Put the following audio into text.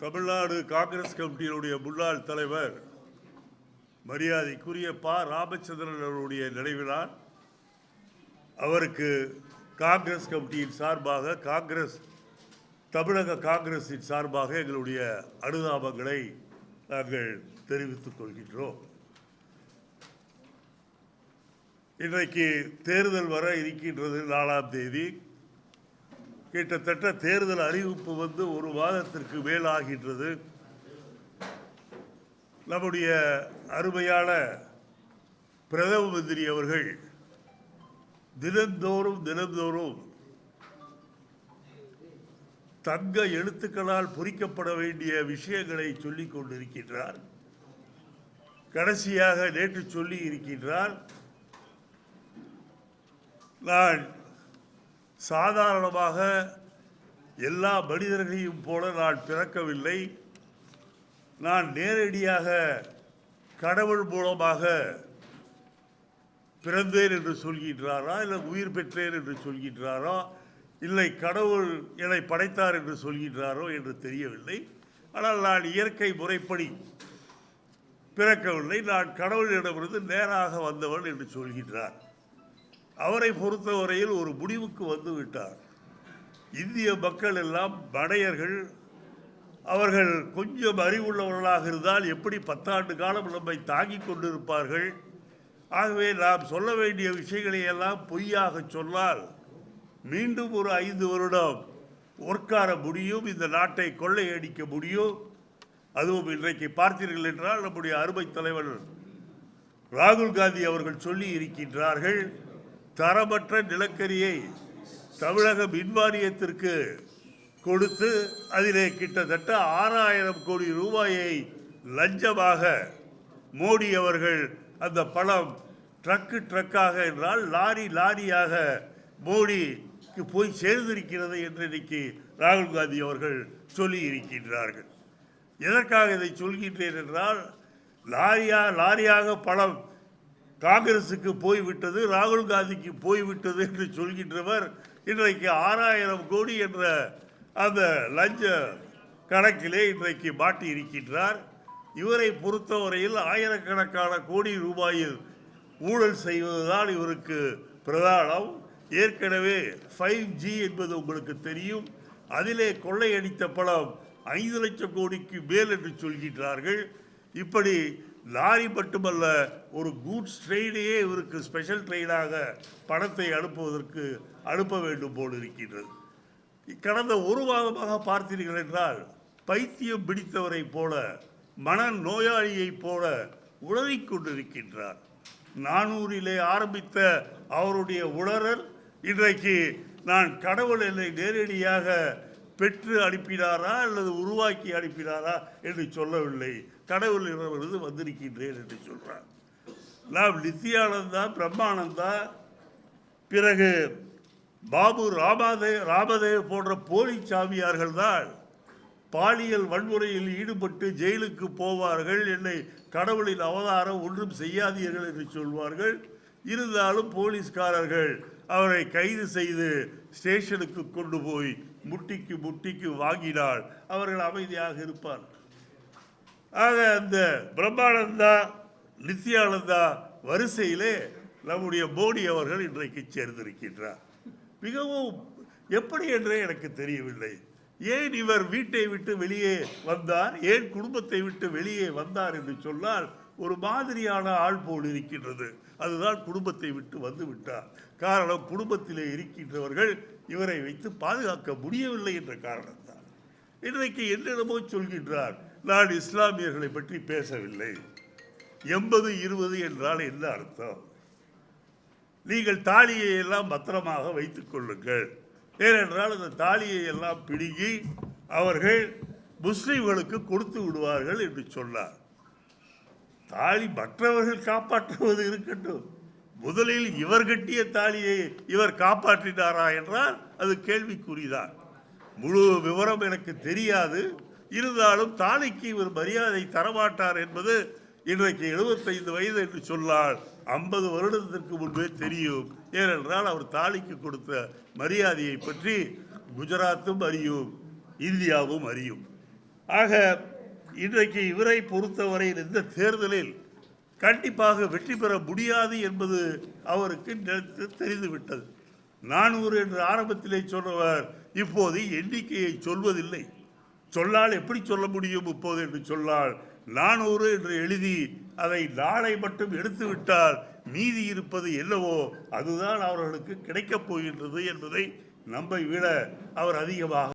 தமிழ்நாடு காங்கிரஸ் கமிட்டியினுடைய முன்னாள் தலைவர் மரியாதைக்குரிய ப. ராமச்சந்திரன் அவருடைய நினைவினால் அவருக்கு காங்கிரஸ் கமிட்டியின் சார்பாக காங்கிரஸ் தமிழக காங்கிரஸின் சார்பாக எங்களுடைய அனுதாபங்களை நாங்கள் தெரிவித்துக் கொள்கின்றோம். இன்றைக்கு தேர்தல் வர இருக்கின்றது நாலாம் தேதி. கிட்டத்தட்ட தேர்தல் அறிவிப்பு வந்து ஒரு மாதத்திற்கு மேலாகின்றது. நம்முடைய அருமையான பிரதம மந்திரி அவர்கள் தினந்தோறும் தினந்தோறும் தங்க எழுத்துக்களால் பொறிக்கப்பட வேண்டிய விஷயங்களை சொல்லிக் கொண்டிருக்கின்றார். கடைசியாக நேற்று சொல்லி இருக்கின்றார். நான் சாதாரணமாக எல்லா மனிதர்களையும் போல நான் பிறக்கவில்லை. நான் நேரடியாக கடவுள் மூலமாக பிறந்தேன் என்று சொல்கின்றாரா? இல்லை உயிர் பெற்றேன் என்று சொல்கின்றாரா? இல்லை கடவுள் என்னை படைத்தார் என்று சொல்கின்றாரோ என்று தெரியவில்லை. ஆனால் நான் இயற்கை முறைப்படி பிறக்கவில்லை. நான் கடவுளிடமிருந்து நேராக வந்தவன் என்று சொல்கின்றார். அவரை பொறுத்தவரையில் ஒரு முடிவுக்கு வந்து விட்டார். இந்திய மக்கள் எல்லாம் படையர்கள் அவர்கள் கொஞ்சம் அறிவுள்ளவர்களாக இருந்தால் எப்படி பத்தாண்டு காலம் நம்மை தாங்கிக் கொண்டிருப்பார்கள்? ஆகவே நாம் சொல்ல வேண்டிய விஷயங்களை எல்லாம் பொய்யாக சொன்னால் மீண்டும் ஒரு ஐந்து வருடம் ஒர்க்கார முடியும் இந்த நாட்டை கொள்ளையடிக்க முடியும். அதுவும் இன்றைக்கு பார்த்தீர்கள் என்றால் நம்முடைய அருமை தலைவர் ராகுல் காந்தி அவர்கள் சொல்லி இருக்கின்றார்கள் தரமற்ற நிலக்கரியை தமிழக மின்வாரியத்திற்கு கொடுத்து அதிலே கிட்டத்தட்ட ஆறாயிரம் கோடி ரூபாயை லஞ்சமாக மோடி அவர்கள் அந்த பணம் ட்ரக்கு ட்ரக்காக என்றால் லாரி லாரியாக மோடிக்கு போய் சேர்ந்திருக்கிறது என்று இன்னைக்கு ராகுல் காந்தி அவர்கள் சொல்லி இருக்கின்றார்கள் எதற்காக இதை சொல்கின்றேன் என்றால் லாரியா லாரியாக பணம் காங்கிரசுக்கு போய்விட்டது ராகுல் காந்திக்கு போய்விட்டது என்று சொல்கின்றவர் இன்றைக்கு ஆறாயிரம் கோடி என்ற அந்த லஞ்ச கணக்கிலே இன்றைக்கு மாட்டி இருக்கின்றார் இவரை பொறுத்தவரையில் ஆயிரக்கணக்கான கோடி ரூபாயில் ஊழல் செய்வதுதான் இவருக்கு பிரதானம். ஏற்கனவே ஃபைவ் ஜி என்பது உங்களுக்கு தெரியும். அதிலே கொள்ளையடித்த பணம் ஐந்து லட்சம் கோடிக்கு மேல் என்று சொல்கின்றார்கள். இப்படி லாரி மட்டுமல்ல ஒரு கூட்ஸ் ட்ரெயினையே இவருக்கு ஸ்பெஷல் ட்ரெயினாக பணத்தை அனுப்புவதற்கு அனுப்ப வேண்டும் போல் இருக்கின்றது. கடந்த ஒரு மாதமாக பார்த்தீர்கள் என்றால் பைத்தியம் பிடித்தவரை போல மன நோயாளியைப் போல உளறிக் கொண்டிருக்கின்றார். நானூறிலே ஆரம்பித்த அவருடைய உளறல் இன்றைக்கு நான் கடவுள் என்னை நேரடியாக பெற்று அனுப்பினாரா அல்லது உருவாக்கி அனுப்பினாரா என்று சொல்லவில்லை. கடவுளிடமிருந்து வந்திருக்கின்றேன் என்று சொல்றார். நாம் நித்யானந்தா பிரம்மானந்தா பிறகு பாபு ராமாதேவ் ராமதேவ் போன்ற போலி சாமியார்கள் தான் பாலியல் வன்முறையில் ஈடுபட்டு ஜெயிலுக்கு போவார்கள் என்னை கடவுளின் அவதாரம் ஒன்றும் செய்யாதீர்கள் என்று சொல்வார்கள். இருந்தாலும் போலீஸ்காரர்கள் அவரை கைது செய்து ஸ்டேஷனுக்கு கொண்டு போய் முட்டிக்கு முட்டிக்கு வாங்கினால் அவர்கள் அமைதியாக இருப்பார். ஆக அந்த பிரம்மானந்தா நித்யானந்தா வரிசையிலே நம்முடைய மோடி அவர்கள் இன்றைக்கு சேர்ந்திருக்கின்றார். மிகவும் எப்படி என்றே எனக்கு தெரியவில்லை. ஏன் இவர் வீட்டை விட்டு வெளியே வந்தார்? ஏன் குடும்பத்தை விட்டு வெளியே வந்தார் என்று சொன்னால் ஒரு மாதிரியான ஆள் போல் இருக்கின்றது. அதுதான் குடும்பத்தை விட்டு வந்து விட்டார். காரணம் குடும்பத்திலே இருக்கின்றவர்கள் இவரை வைத்து பாதுகாக்க முடியவில்லை என்ற காரணத்தால். இன்றைக்கு என்னிடமோ சொல்கின்றார். நான் இஸ்லாமியர்களை பற்றி பேசவில்லை. எண்பது இருபது என்றால் என்ன அர்த்தம்? நீங்கள் தாலியை எல்லாம் பத்திரமாக வைத்துக் கொள்ளுங்கள். ஏனென்றால் அந்த தாலியை எல்லாம் பிடுங்கி அவர்கள் முஸ்லீம்களுக்கு கொடுத்து விடுவார்கள் என்று சொன்னார். தாலி மற்றவர்கள் காப்பாற்றுவது இருக்கட்டும். முதலில் இவர் கட்டிய தாலியை இவர் காப்பாற்றினாரா என்றால் அது கேள்விக்குறிதான். முழு விவரம் எனக்கு தெரியாது. இருந்தாலும் தாலிக்கு இவர் மரியாதை தரமாட்டார் என்பது இன்றைக்கு 75 வயது என்று சொன்னால் ஐம்பது வருடத்திற்கு முன்பே தெரியும். ஏனென்றால் அவர் தாலிக்கு கொடுத்த மரியாதையை பற்றி குஜராத்தும் அறியும் இந்தியாவும் அறியும். ஆக இன்றைக்கு இவரை பொறுத்தவரையில் இந்த தேர்தலில் கண்டிப்பாக வெற்றி பெற முடியாது என்பது அவருக்கு நெ- தெரிந்துவிட்டது. நானூறு என்று ஆரம்பத்திலே சொன்னவர் இப்போது எண்ணிக்கையை சொல்வதில்லை. சொல்லால் எப்படி சொல்ல முடியும் இப்போது என்று சொன்னால் நானூறு என்று எழுதி அதை நாளை மட்டும் எடுத்துவிட்டால் மீதி இருப்பது என்னவோ அதுதான் அவர்களுக்கு கிடைக்கப் போகின்றது என்பதை நம்பை விட அவர் அதிகமாக